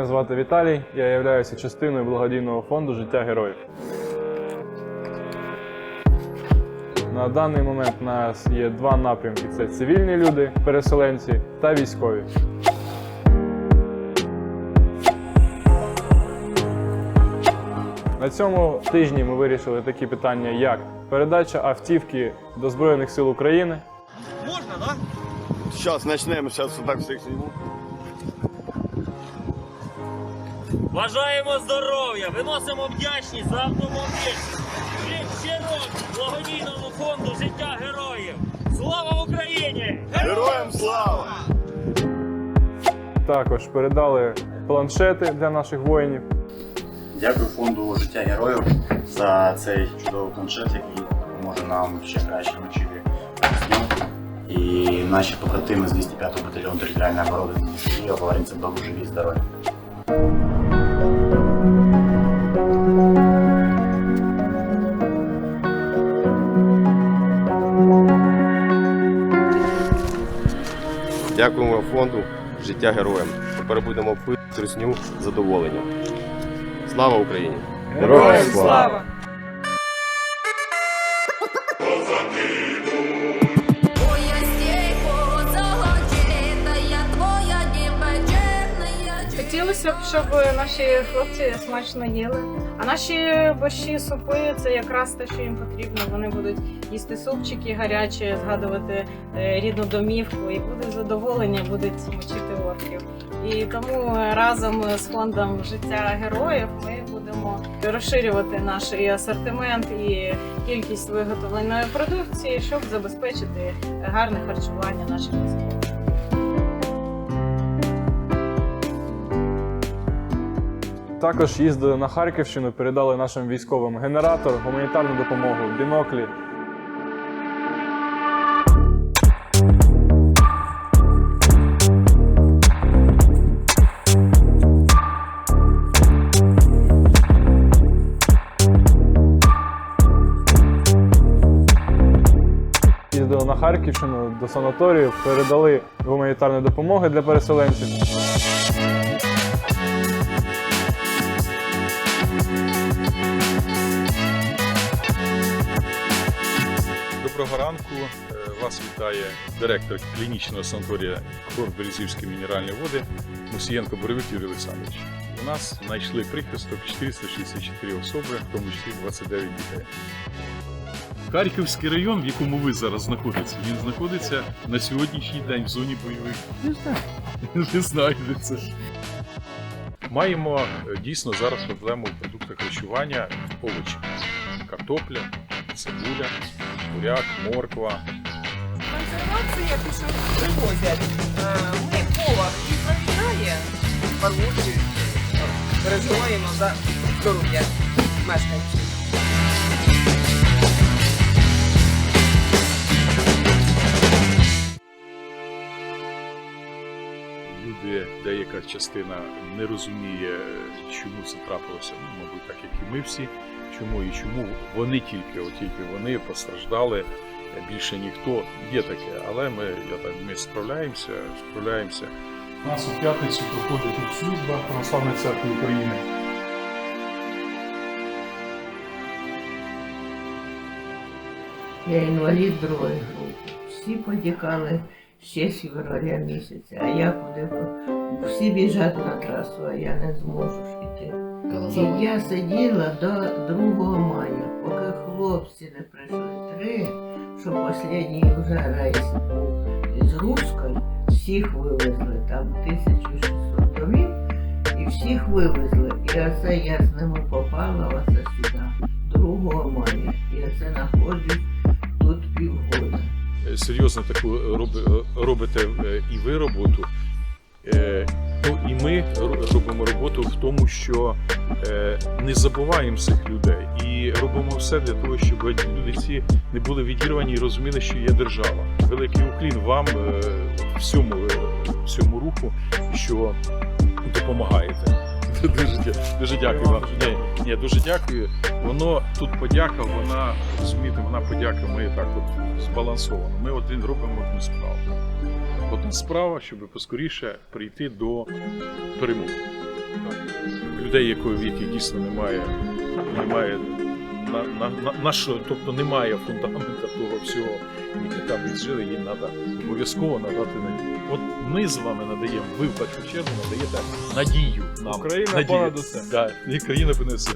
Мене звати Віталій, я являюся частиною благодійного фонду Життя героїв. На даний момент у нас є два напрямки: це цивільні люди, переселенці та військові. На цьому тижні ми вирішили такі питання, як передача автівки до Збройних сил України, Сейчас начнем, сейчас вот так всех сниму. Бажаємо здоров'я, виносимо вдячність за автомобіль. Від щирок благодійному фонду життя героїв. Слава Україні! Героям слава! також передали планшети для наших воїнів. Дякую фонду життя героїв за цей чудовий планшет, який допоможе нам ще краще весну. І наші побратими з 205-го батальйону територіальної оборони Києва говорять це живі і здорові. Дякуємо фонду Життя героям. Тепер будемо пити трусню з задоволенням. Слава Україні! Героям слава! Хотілося б, щоб наші хлопці смачно їли. А наші борщі, супи це якраз те, що їм потрібно. Вони будуть їсти супчики гарячі, згадувати е, рідну домівку і будуть задоволення, будуть мочити орків. І тому разом з фондом життя героїв ми будемо розширювати наш і асортимент і кількість виготовленої продукції, щоб забезпечити гарне харчування наших військових. Також їздили на Харківщину, передали нашим військовим генератор, гуманітарну допомогу, біноклі. Їздили на Харківщину до санаторію, передали гуманітарні допомоги для переселенців. Доброго ранку. Е, Вас вітає директор клінічного санаторія Курорт Березівські мінеральні води Мусієнко Боровик Юрій Олександрович. У нас знайшли прихисток 464 особи, в тому числі 29 дітей. Харківський район, в якому ви зараз знаходитеся, він знаходиться на сьогоднішній день в зоні бойових. Не знаю. Не знаю, де це. Маємо е, дійсно зараз проблему в продуктах харчування овочі. Картопля, цибуля, буряк, морква, Консервація пішов привозять. Е, Ми повар і замінає парвучі. Переживаємо за здоров'я мешканців. люди, деяка частина не розуміє, чому це трапилося, ну, мабуть, так як і ми всі. Чому і чому вони тільки, от тільки вони постраждали, більше ніхто. Є таке, але ми, я так, ми справляємося, справляємося. У нас у п'ятницю проходить тут служба Православної церкви України. Я інвалід другої групи. Всі потікали ще з февраля місяця, а я куди всі біжать на трасу, а я не зможу ж іти. І я сиділа до 2 мая, поки хлопці не прийшли три, що останній вже рейс був із Руської, всіх вивезли, там 1600 домів, і всіх вивезли. І оце я з ними попала оце сюди, 2 мая. І оце знаходжусь тут півгода. Е, серйозно таку роби- робите е, і ви роботу. Е, Ну і ми робимо роботу в тому, що е, не забуваємо цих людей і робимо все для того, щоб люди ці не були відірвані і розуміли, що є держава. Великий уклін вам е, всьому, е, всьому руху, що допомагаєте. Дуже, дуже дякую вам. Ні, ні, дуже дякую. Воно тут подяка, вона розумієте, вона подяка. Ми так от збалансовано. Ми один робимо одну справу. Одна справа, щоб поскоріше прийти до перемоги. людей, якої в яких дійсно немає, немає на, на, на, нашого, тобто немає фундамента того всього, яке там віджили, їм треба обов'язково надати надію. От ми з вами надаємо, ви в першу чергу надаєте надію нам. Україна надію. понад усе. Да, і країна понесе.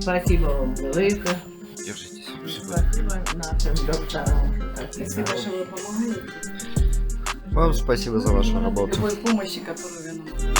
Спасибо вам велике. Держитесь. Спасибо нашим докторам, що так і Спасибо, что вы помогаете. Вам спасибо за вашу работу. Любой помощи, которую вы нам